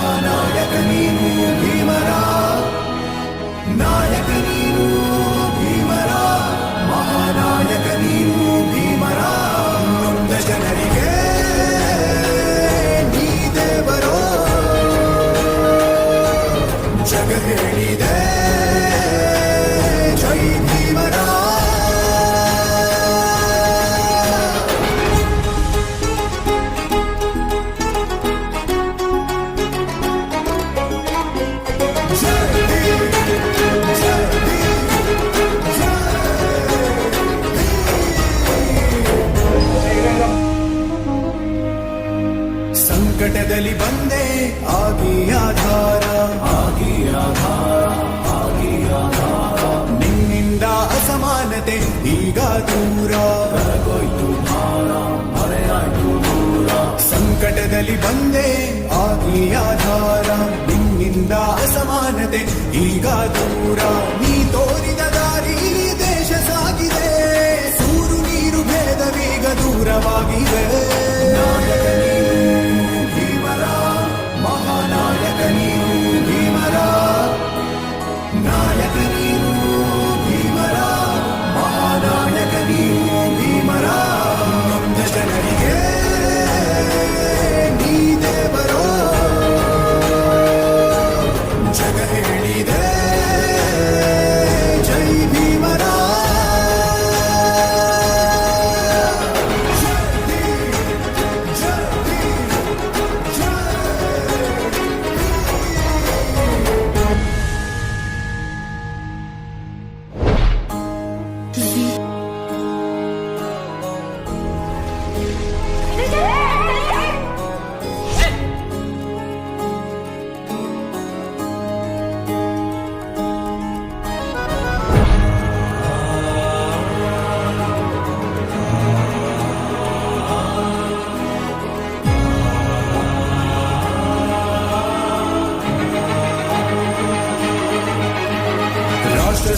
ربنا يا كريم يقيم راه ಅಸಮಾನತೆ ಈಗ ದೂರ ನೀ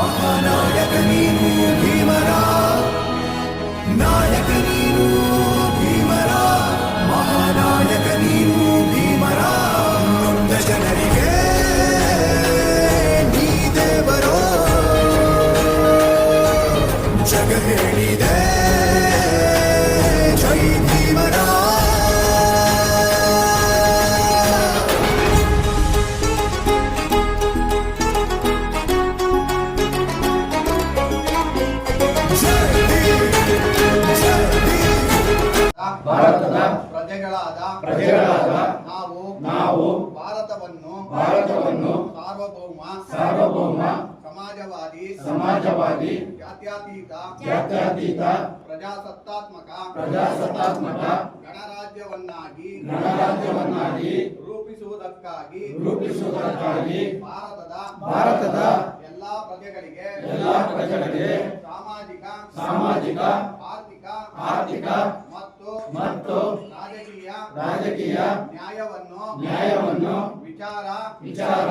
وقنا يكمين بمنار ಸಮಾಜವಾದಿ ಸಮಾಜವಾದಿ ಜಾತ್ಯತೀತ ಜಾತ್ಯತೀತ ಪ್ರಜಾಸತ್ತಾತ್ಮಕ ಪ್ರಜಾಸತ್ತಾತ್ಮಕ ಗಣರಾಜ್ಯವನ್ನಾಗಿ ಗಣರಾಜ್ಯವನ್ನಾಗಿ ರೂಪಿಸುವುದಕ್ಕಾಗಿ ರೂಪಿಸುವುದಕ್ಕಾಗಿ ಭಾರತದ ಭಾರತದ ಎಲ್ಲಾ ಪ್ರಜೆಗಳಿಗೆ ಎಲ್ಲಾ ಪ್ರಜೆಗಳಿಗೆ ಸಾಮಾಜಿಕ ಸಾಮಾಜಿಕ ಆರ್ಥಿಕ ಆರ್ಥಿಕ ಮತ್ತು ಮತ್ತು ರಾಜಕೀಯ ರಾಜಕೀಯ ನ್ಯಾಯವನ್ನು ನ್ಯಾಯವನ್ನು ವಿಚಾರ ವಿಚಾರ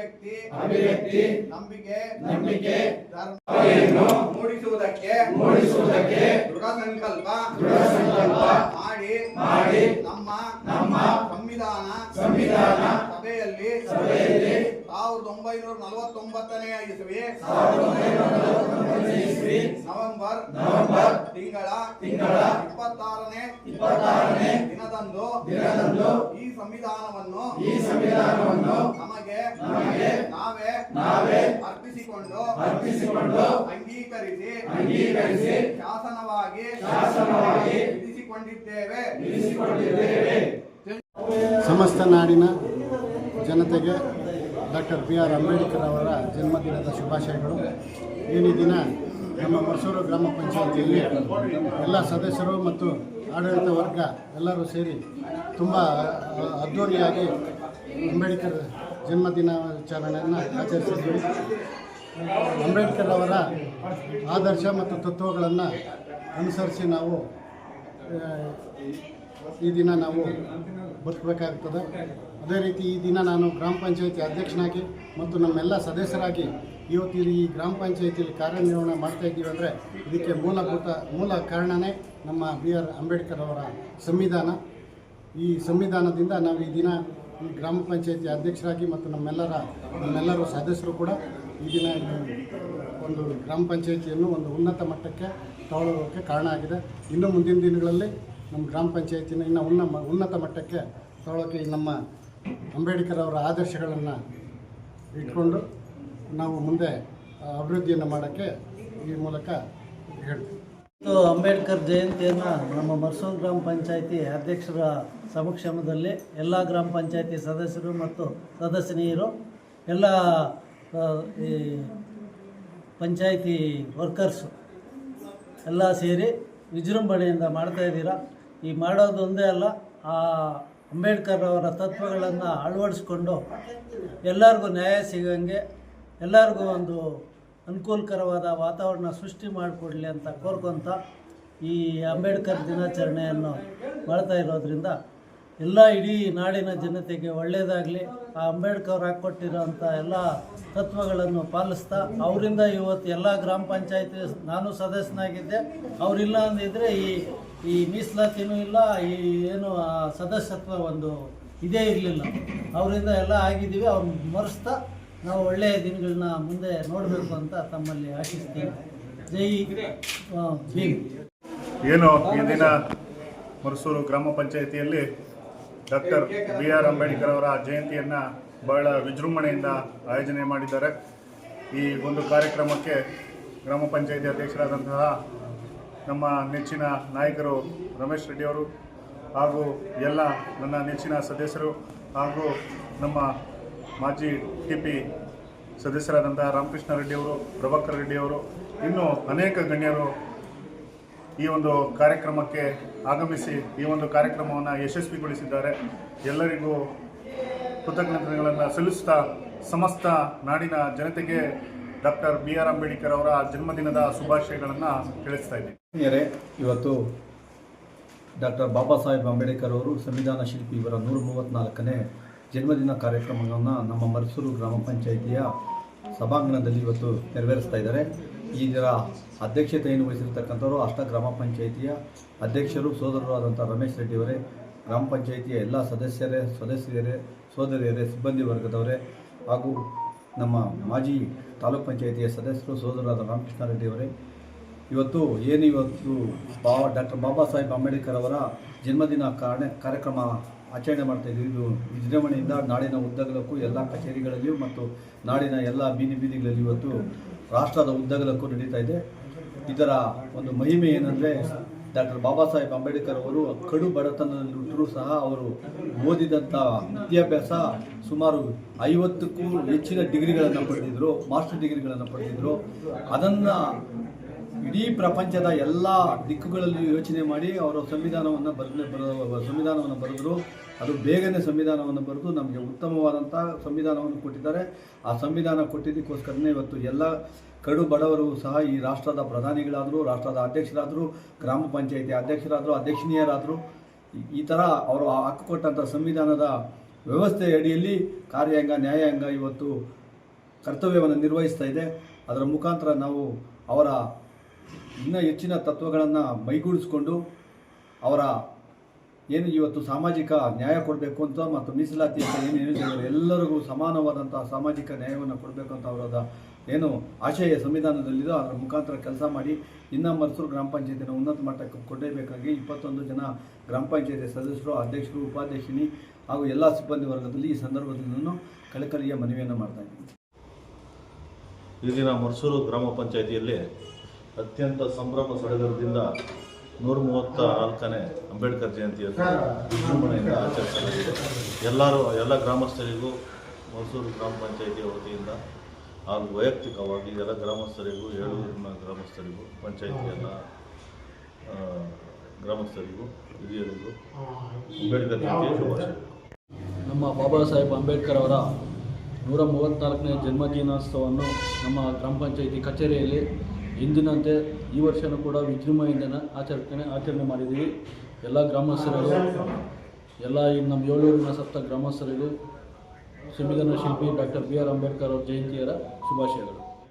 ಅಭಿವ್ಯಕ್ತಿ ಅಭಿವ್ಯಕ್ತಿ ನಂಬಿಕೆ ನಂಬಿಕೆ ಧರ್ಮವನ್ನು ಮೂಡಿಸುವುದಕ್ಕೆ ಮೂಡಿಸುವುದಕ್ಕೆ ದೃಢ ಸಂಕಲ್ಪ ದೃಢ ಸಂಕಲ್ಪ ಮಾಡಿ ಮಾಡಿ ನಮ್ಮ ನಮ್ಮ ಸಂವಿಧಾನ ಸಂವಿಧಾನ ಸಭೆಯಲ್ಲಿ ಸಭೆಯಲ್ಲಿ ಒಂಬೈನೂರ ನಲವತ್ತೊಂಬತ್ತನೆಯ ಇಸವಿ ಸಾವಿರದ ನಲವತ್ತೊಂಬತ್ತನೇ ಇಸ್ವಿ ನವೆಂಬರ್ ನವೆಂಬರ್ ತಿಂಗಳ ತಿಂಗಳ ಇಪ್ಪತ್ತಾರನೇ ಇಪ್ಪತ್ತಾರನೇ ದಿನದಂದು ದಿನದಂದು ಈ ಸಂವಿಧಾನವನ್ನು ಈ ಸಂವಿಧಾನವನ್ನು ನಮಗೆ ನಮಗೆ ನಾವೇ ನಾವೇ ಅರ್ಪಿಸಿಕೊಂಡು ಅರ್ಪಿಸಿಕೊಂಡು ಅಂಗೀಕರಿಸಿ ಅಂಗೀಕರಿಸಿ ಶಾಸನವಾಗಿ ಶಾಸನವಾಗಿ ವಿಧಿಸಿಕೊಂಡಿದ್ದೇವೆ ವಿಧಿಸಿಕೊಂಡಿದ್ದೇವೆ ಸಮಸ್ತ ನಾಡಿನ ಜನತೆಗೆ ಡಾಕ್ಟರ್ ಬಿ ಆರ್ ಅಂಬೇಡ್ಕರ್ ಅವರ ಜನ್ಮದಿನದ ಶುಭಾಶಯಗಳು. ಈ ದಿನ ನಮ್ಮ ಮಸೂರು ಗ್ರಾಮ ಪಂಚಾಯಿತಿಯಲ್ಲಿ ಎಲ್ಲ ಸದಸ್ಯರು ಮತ್ತು ಆಡಳಿತ ವರ್ಗ ಎಲ್ಲರೂ ಸೇರಿ ತುಂಬ ಅದ್ದೂರಿಯಾಗಿ ಅಂಬೇಡ್ಕರ್ ಜನ್ಮದಿನಾಚರಣೆಯನ್ನು ಆಚರಿಸಿದ್ದೀವಿ ಅಂಬೇಡ್ಕರ್ ಅವರ ಆದರ್ಶ ಮತ್ತು ತತ್ವಗಳನ್ನು ಅನುಸರಿಸಿ ನಾವು ಈ ದಿನ ನಾವು ಬದುಕಬೇಕಾಗ್ತದೆ. ಅದೇ ರೀತಿ ಈ ದಿನ ನಾನು ಗ್ರಾಮ ಪಂಚಾಯತಿ ಅಧ್ಯಕ್ಷನಾಗಿ ಮತ್ತು ನಮ್ಮೆಲ್ಲ ಸದಸ್ಯರಾಗಿ ಇವತ್ತು ಈ ಗ್ರಾಮ ಪಂಚಾಯತಿಯಲ್ಲಿ ಕಾರ್ಯನಿರ್ವಹಣೆ ಮಾಡ್ತಾ ಇದ್ದೀವಿ ಅಂದರೆ ಇದಕ್ಕೆ ಮೂಲಭೂತ ಮೂಲ ಕಾರಣನೇ ನಮ್ಮ ಬಿ ಆರ್ ಅಂಬೇಡ್ಕರ್ ಅವರ ಸಂವಿಧಾನ. ಈ ಸಂವಿಧಾನದಿಂದ ನಾವು ಈ ದಿನ ಈ ಗ್ರಾಮ ಪಂಚಾಯತಿ ಅಧ್ಯಕ್ಷರಾಗಿ ಮತ್ತು ನಮ್ಮೆಲ್ಲರ ನಮ್ಮೆಲ್ಲರೂ ಸದಸ್ಯರು ಕೂಡ ಈ ದಿನ ಒಂದು ಗ್ರಾಮ ಪಂಚಾಯತಿಯನ್ನು ಒಂದು ಉನ್ನತ ಮಟ್ಟಕ್ಕೆ ತಗೊಳ್ಳೋದಕ್ಕೆ ಕಾರಣ ಆಗಿದೆ. ಇನ್ನು ಮುಂದಿನ ದಿನಗಳಲ್ಲಿ ನಮ್ಮ ಗ್ರಾಮ ಪಂಚಾಯತಿನ ಇನ್ನು ಉನ್ನ ಉನ್ನತ ಮಟ್ಟಕ್ಕೆ ತಗೊಳ್ಳೋಕ್ಕೆ ನಮ್ಮ ಅಂಬೇಡ್ಕರ್ ಅವರ ಆದರ್ಶಗಳನ್ನು ಇಟ್ಕೊಂಡು ನಾವು ಮುಂದೆ ಅಭಿವೃದ್ಧಿಯನ್ನು ಮಾಡೋಕ್ಕೆ ಈ ಮೂಲಕ ಹೇಳ್ತೀವಿ. ಅಂಬೇಡ್ಕರ್ ಜಯಂತಿಯನ್ನು ನಮ್ಮ ಮರ್ಸೂನ್ ಗ್ರಾಮ ಪಂಚಾಯಿತಿ ಅಧ್ಯಕ್ಷರ ಸಮಕ್ಷಮದಲ್ಲಿ ಎಲ್ಲ ಗ್ರಾಮ ಪಂಚಾಯಿತಿ ಸದಸ್ಯರು ಮತ್ತು ಸದಸ್ಯನಿಯರು, ಎಲ್ಲ ಈ ಪಂಚಾಯಿತಿ ವರ್ಕರ್ಸು ಎಲ್ಲ ಸೇರಿ ವಿಜೃಂಭಣೆಯಿಂದ ಮಾಡ್ತಾ ಇದ್ದೀರಾ. ಈ ಮಾಡೋದು ಒಂದೇ ಅಲ್ಲ, ಆ ಅಂಬೇಡ್ಕರ್ ಅವರ ತತ್ವಗಳನ್ನು ಅಳವಡಿಸ್ಕೊಂಡು ಎಲ್ಲರಿಗೂ ನ್ಯಾಯ ಸಿಗೋಂಗೆ, ಎಲ್ಲರಿಗೂ ಒಂದು ಅನುಕೂಲಕರವಾದ ವಾತಾವರಣ ಸೃಷ್ಟಿ ಮಾಡಿಕೊಡಲಿ ಅಂತ ಕೋರ್ಕೊಂತ ಈ ಅಂಬೇಡ್ಕರ್ ದಿನಾಚರಣೆಯನ್ನು ಮಾಡ್ತಾ ಇರೋದ್ರಿಂದ ಎಲ್ಲ ಇಡೀ ನಾಡಿನ ಜನತೆಗೆ ಒಳ್ಳೆಯದಾಗಲಿ ಆ ಅಂಬೇಡ್ಕರ್ ಹಾಕ್ಕೊಟ್ಟಿರೋಂಥ ಎಲ್ಲ ತತ್ವಗಳನ್ನು ಪಾಲಿಸ್ತಾ ಅವರಿಂದ ಇವತ್ತು ಎಲ್ಲ ಗ್ರಾಮ ಪಂಚಾಯತಿ ನಾನು ಸದಸ್ಯನಾಗಿದ್ದೆ. ಅವರಿಲ್ಲ ಅಂದಿದ್ರೆ ಈ ಈ ಮೀಸಲಾತಿನೂ ಇಲ್ಲ, ಈ ಏನು ಸದಸ್ಯತ್ವ ಒಂದು ಇದೇ ಇರಲಿಲ್ಲ. ಅವರಿಂದ ಎಲ್ಲ ಆಗಿದ್ದೀವಿ, ಅವ್ರು ಮರೆಸ್ತಾ ನಾವು ಒಳ್ಳೆಯ ದಿನಗಳನ್ನ ಮುಂದೆ ನೋಡಬೇಕು ಅಂತ ತಮ್ಮಲ್ಲಿ ಆಶಿಸ್ತೀನಿ. ಜೈ ಏನು, ಈ ದಿನ ಮರಸೂರು ಗ್ರಾಮ ಪಂಚಾಯಿತಿಯಲ್ಲಿ ಡಾಕ್ಟರ್ ಬಿ ಆರ್ ಅಂಬೇಡ್ಕರ್ ಅವರ ಜಯಂತಿಯನ್ನು ಬಹಳ ವಿಜೃಂಭಣೆಯಿಂದ ಆಯೋಜನೆ ಮಾಡಿದ್ದಾರೆ. ಈ ಒಂದು ಕಾರ್ಯಕ್ರಮಕ್ಕೆ ಗ್ರಾಮ ಪಂಚಾಯಿತಿ ಅಧ್ಯಕ್ಷರಾದಂತಹ ನಮ್ಮ ನೆಚ್ಚಿನ ನಾಯಕರು ರಮೇಶ್ ರೆಡ್ಡಿ ಅವರು ಹಾಗೂ ಎಲ್ಲ ನನ್ನ ನೆಚ್ಚಿನ ಸದಸ್ಯರು ಹಾಗೂ ನಮ್ಮ ಮಾಜಿ ಟಿ ಪಿ ಸದಸ್ಯರಾದಂತಹ ರಾಮಕೃಷ್ಣ ರೆಡ್ಡಿ ಅವರು, ಪ್ರಭಾಕರ್ ರೆಡ್ಡಿಯವರು ಇನ್ನೂ ಅನೇಕ ಗಣ್ಯರು ಈ ಒಂದು ಕಾರ್ಯಕ್ರಮಕ್ಕೆ ಆಗಮಿಸಿ ಈ ಒಂದು ಕಾರ್ಯಕ್ರಮವನ್ನು ಯಶಸ್ವಿಗೊಳಿಸಿದ್ದಾರೆ. ಎಲ್ಲರಿಗೂ ಕೃತಜ್ಞತೆಗಳನ್ನು ಸಲ್ಲಿಸುತ್ತಾ ಸಮಸ್ತ ನಾಡಿನ ಜನತೆಗೆ ಡಾಕ್ಟರ್ ಬಿ ಆರ್ ಅಂಬೇಡ್ಕರ್ ಅವರ ಜನ್ಮದಿನದ ಶುಭಾಶಯಗಳನ್ನು ತಿಳಿಸ್ತಾ ಇದ್ದೀನಿ. ಇವತ್ತು ಡಾಕ್ಟರ್ ಬಾಬಾ ಸಾಹೇಬ್ ಅಂಬೇಡ್ಕರ್ ಅವರು ಸಂವಿಧಾನ ಶಿಲ್ಪಿ ಇವರ ನೂರ ಮೂವತ್ನಾಲ್ಕನೇ ಜನ್ಮದಿನ ಕಾರ್ಯಕ್ರಮವನ್ನು ನಮ್ಮ ಮರಸೂರು ಗ್ರಾಮ ಪಂಚಾಯಿತಿಯ ಸಭಾಂಗಣದಲ್ಲಿ ಇವತ್ತು ನೆರವೇರಿಸ್ತಾ ಇದ್ದಾರೆ. ಇದರ ಅಧ್ಯಕ್ಷತೆಯನ್ನು ವಹಿಸಿರ್ತಕ್ಕಂಥವರು ಅಷ್ಟ ಗ್ರಾಮ ಪಂಚಾಯಿತಿಯ ಅಧ್ಯಕ್ಷರು ಸೋದರರು ಆದಂಥ ರಮೇಶ್ ರೆಡ್ಡಿ ಅವರೇ, ಗ್ರಾಮ ಪಂಚಾಯಿತಿಯ ಎಲ್ಲ ಸದಸ್ಯರೇ ಸದಸ್ಯರೇ, ಸೋದರಿಯರೇ, ಸಿಬ್ಬಂದಿ ವರ್ಗದವರೇ ಹಾಗೂ ನಮ್ಮ ಮಾಜಿ ತಾಲೂಕ್ ಪಂಚಾಯಿತಿಯ ಸದಸ್ಯರು ಸೋದರರಾದ ರಾಮಕೃಷ್ಣ ಅವರೇ ಇವತ್ತು ಏನು ಇವತ್ತು ಬಾ, ಡಾಕ್ಟರ್ ಬಾಬಾ ಸಾಹೇಬ್ ಅಂಬೇಡ್ಕರ್ ಅವರ ಜನ್ಮದಿನ ಕಾರಣ ಕಾರ್ಯಕ್ರಮ ಆಚರಣೆ ಮಾಡ್ತಾ ಇದ್ದೀವಿ. ಇದು ವಿಜೃಂಭಣೆಯಿಂದ ನಾಡಿನ ಉದ್ದಗಲಕ್ಕೂ ಎಲ್ಲ ಕಚೇರಿಗಳಲ್ಲಿಯೂ ಮತ್ತು ನಾಡಿನ ಎಲ್ಲ ಬೀದಿ ಬೀದಿಗಳಲ್ಲಿ ಇವತ್ತು ರಾಷ್ಟ್ರದ ಉದ್ದಗಲಕ್ಕೂ ನಡೀತಾ ಇದೆ. ಇದರ ಒಂದು ಮಹಿಮೆ ಏನಂದರೆ ಡಾಕ್ಟರ್ ಬಾಬಾ ಸಾಹೇಬ್ ಅಂಬೇಡ್ಕರ್ ಅವರು ಕಡು ಬಡತನದಲ್ಲಿಟ್ಟರೂ ಸಹ ಅವರು ಓದಿದಂಥ ವಿದ್ಯಾಭ್ಯಾಸ ಸುಮಾರು ಐವತ್ತಕ್ಕೂ ಹೆಚ್ಚಿನ ಡಿಗ್ರಿಗಳನ್ನು ಪಡೆದಿದ್ದರು ಮಾಸ್ಟರ್ ಡಿಗ್ರಿಗಳನ್ನು ಪಡೆದಿದ್ದರು ಅದನ್ನು ಇಡೀ ಪ್ರಪಂಚದ ಎಲ್ಲ ದಿಕ್ಕುಗಳಲ್ಲಿ ಯೋಚನೆ ಮಾಡಿ ಅವರು ಸಂವಿಧಾನವನ್ನು ಬರೆದ ಬರ ಸಂವಿಧಾನವನ್ನು ಬರೆದರು. ಅದು ಬೇಗನೆ ಸಂವಿಧಾನವನ್ನು ಬರೆದು ನಮಗೆ ಉತ್ತಮವಾದಂಥ ಸಂವಿಧಾನವನ್ನು ಕೊಟ್ಟಿದ್ದಾರೆ. ಆ ಸಂವಿಧಾನ ಕೊಟ್ಟಿದ್ದಕ್ಕೋಸ್ಕರನೇ ಇವತ್ತು ಎಲ್ಲ ಕಡು ಬಡವರು ಸಹ ಈ ರಾಷ್ಟ್ರದ ಪ್ರಧಾನಿಗಳಾದರೂ, ರಾಷ್ಟ್ರದ ಅಧ್ಯಕ್ಷರಾದರು, ಗ್ರಾಮ ಪಂಚಾಯಿತಿ ಅಧ್ಯಕ್ಷರಾದರು ಅಧ್ಯಕ್ಷಣೀಯರಾದರು ಈ- ಈ ಥರ ಅವರು ಹಾಕಿಕೊಟ್ಟಂಥ ಸಂವಿಧಾನದ ವ್ಯವಸ್ಥೆಯ ಅಡಿಯಲ್ಲಿ ಕಾರ್ಯಾಂಗ, ನ್ಯಾಯಾಂಗ ಇವತ್ತು ಕರ್ತವ್ಯವನ್ನು ನಿರ್ವಹಿಸ್ತಾ ಇದೆ. ಅದರ ಮುಖಾಂತರ ನಾವು ಅವರ ಇನ್ನೂ ಹೆಚ್ಚಿನ ತತ್ವಗಳನ್ನು ಮೈಗೂಡಿಸ್ಕೊಂಡು ಅವರ ಏನು ಇವತ್ತು ಸಾಮಾಜಿಕ ನ್ಯಾಯ ಕೊಡಬೇಕು ಅಂತ ಮತ್ತು ಮೀಸಲಾತಿ ಅಂತ ಏನು ಹೇಳಿದ್ದಾರೆ ಎಲ್ಲರಿಗೂ ಸಮಾನವಾದಂತಹ ಸಾಮಾಜಿಕ ನ್ಯಾಯವನ್ನು ಕೊಡಬೇಕು ಅಂತ ಅವರದ ಏನು ಆಶಯ ಸಂವಿಧಾನದಲ್ಲಿದೋ ಅದರ ಮುಖಾಂತರ ಕೆಲಸ ಮಾಡಿ ಇನ್ನು ಮರ್ಸೂರು ಗ್ರಾಮ ಪಂಚಾಯತಿನ ಉನ್ನತ ಮಟ್ಟಕ್ಕೆ ಕೊಂಡೊಯ್ಯಬೇಕಾಗಿ ಇಪ್ಪತ್ತೊಂದು ಜನ ಗ್ರಾಮ ಪಂಚಾಯತಿ ಸದಸ್ಯರು, ಅಧ್ಯಕ್ಷರು ಉಪಾಧ್ಯಕ್ಷಿನಿ ಹಾಗೂ ಎಲ್ಲ ಸಿಬ್ಬಂದಿ ವರ್ಗದಲ್ಲಿ ಈ ಸಂದರ್ಭದಲ್ಲಿ ನಾನು ಕಳಕಳಿಯ ಮನವಿಯನ್ನು ಮಾಡ್ತಾ ಇದ್ದೀನಿ. ಈ ದಿನ ಮರ್ಸೂರು ಗ್ರಾಮ ಪಂಚಾಯಿತಿಯಲ್ಲಿ ಅತ್ಯಂತ ಸಂಭ್ರಮ ಸಡಗರದಿಂದ ನೂರ ಮೂವತ್ತ ನಾಲ್ಕನೇ ಅಂಬೇಡ್ಕರ್ ಜಯಂತಿಯನ್ನು ವಿಜೃಂಭಣೆಯಿಂದ ಆಚರಿಸಲಾಗಿದೆ. ಎಲ್ಲರೂ, ಎಲ್ಲ ಗ್ರಾಮಸ್ಥರಿಗೂ, ಮೈಸೂರು ಗ್ರಾಮ ಪಂಚಾಯಿತಿಯ ವತಿಯಿಂದ ಹಾಗೂ ವೈಯಕ್ತಿಕವಾಗಿ ಎಲ್ಲ ಗ್ರಾಮಸ್ಥರಿಗೂ ಏಳು ಗ್ರಾಮಸ್ಥರಿಗೂ ಪಂಚಾಯಿತಿ ಎಲ್ಲ ಗ್ರಾಮಸ್ಥರಿಗೂ, ಹಿರಿಯರಿಗೂ ಅಂಬೇಡ್ಕರ್ ಜಯಂತಿಯ ಶುಭಾಶಯಗಳು. ನಮ್ಮ ಬಾಬಾ ಸಾಹೇಬ್ ಅಂಬೇಡ್ಕರ್ ಅವರ ನೂರ ಮೂವತ್ತ್ನಾಲ್ಕನೇ ಜನ್ಮದಿನೋತ್ಸವವನ್ನು ನಮ್ಮ ಗ್ರಾಮ ಪಂಚಾಯಿತಿ ಕಚೇರಿಯಲ್ಲಿ ಎಂದಿನಂತೆ ಈ ವರ್ಷವೂ ಕೂಡ ವಿಜೃಂಭಣೆಯಿಂದ ಆಚರಣೆ ಆಚರಣೆ ಮಾಡಿದ್ದೀವಿ. ಎಲ್ಲ ಗ್ರಾಮಸ್ಥರಿಗೂ ಎಲ್ಲ ಈ ನಮ್ಮ ಏಳೂರಿನ ಸಪ್ತ ಗ್ರಾಮಸ್ಥರಿಗೂ ಸಂವಿಧಾನ ಶಿಲ್ಪಿ ಡಾಕ್ಟರ್ ಬಿ ಆರ್ ಅಂಬೇಡ್ಕರ್ ಅವ್ರ ಜಯಂತಿಯರ ಶುಭಾಶಯಗಳು.